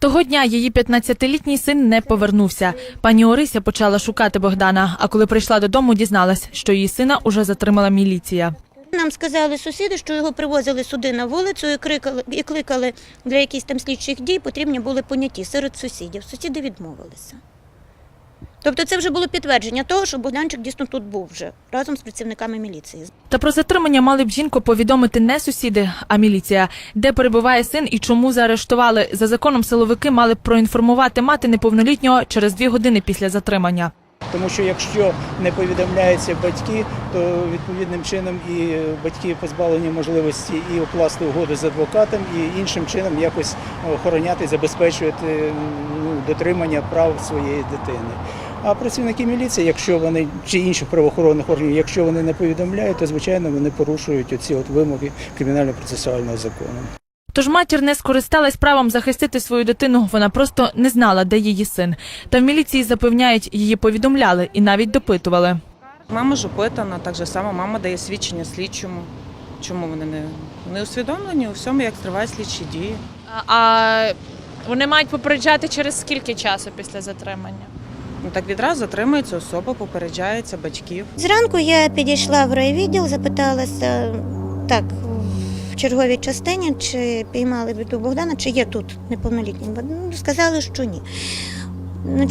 Того дня її 15-літній син не повернувся. Пані Орися почала шукати Богдана, а коли прийшла додому, дізналась, що її сина уже затримала міліція. Нам сказали сусіди, що його привозили сюди на вулицю і крикали і кликали для якихось там слідчих дій. Потрібні були поняті серед сусідів. Сусіди відмовилися. Тобто це вже було підтвердження того, що Богданчик дійсно тут був вже разом з працівниками міліції. Та про затримання мали б жінку повідомити не сусіди, а міліція. Де перебуває син і чому заарештували. За законом силовики мали б проінформувати мати неповнолітнього через дві години після затримання. Тому що якщо не повідомляються батьки, то відповідним чином і батьки позбавлені можливості і укласти угоду з адвокатом, і іншим чином якось охороняти, забезпечувати ну, дотримання прав своєї дитини. А працівники міліції, якщо вони чи інших правоохоронних органів, якщо вони не повідомляють, то звичайно вони порушують оці от вимоги кримінально-процесуального закону. Тож матір не скористалась правом захистити свою дитину. Вона просто не знала, де її син. Та в міліції запевняють, її повідомляли і навіть допитували. Мама ж опитана, так же само мама дає свідчення слідчому. Чому вони не, не усвідомлені у всьому, як тривають слідчі дії? А вони мають попереджати через скільки часу після затримання? Ну так відразу затримується особа, попереджається батьків. Зранку я підійшла в райвідділ, запиталася так в черговій частині, чи піймали біду Богдана, чи є тут неповнолітній. Ну, Сказали, що ні.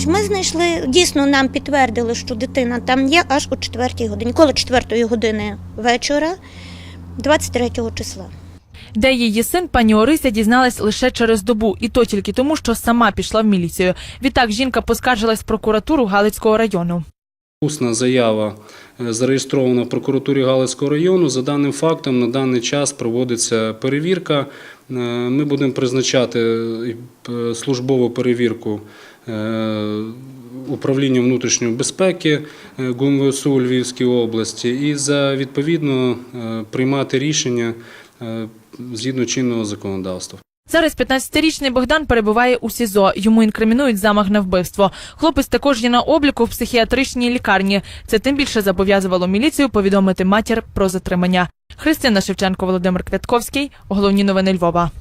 Ми знайшли, дійсно нам підтвердили, що дитина там є аж о 4 годині, коло 4 години вечора, 23 числа. Де її син, пані Орися дізналась лише через добу, і то тільки тому, що сама пішла в міліцію. Відтак жінка поскаржилась в прокуратуру Галицького району. Усна заява е, зареєстрована в прокуратурі Галицького району. За даним фактом, на даний час проводиться перевірка. Е, Ми будемо призначати е, службову перевірку управління внутрішньої безпеки ГУМВСУ у Львівській області і за відповідно приймати рішення згідно чинного законодавства. Зараз 15-річний Богдан перебуває у СІЗО. Йому інкримінують замах на вбивство. Хлопець також є на обліку в психіатричній лікарні. Це тим більше зобов'язувало міліцію повідомити матір про затримання. Христина Шевченко, Володимир Квятковський. Головні новини Львова.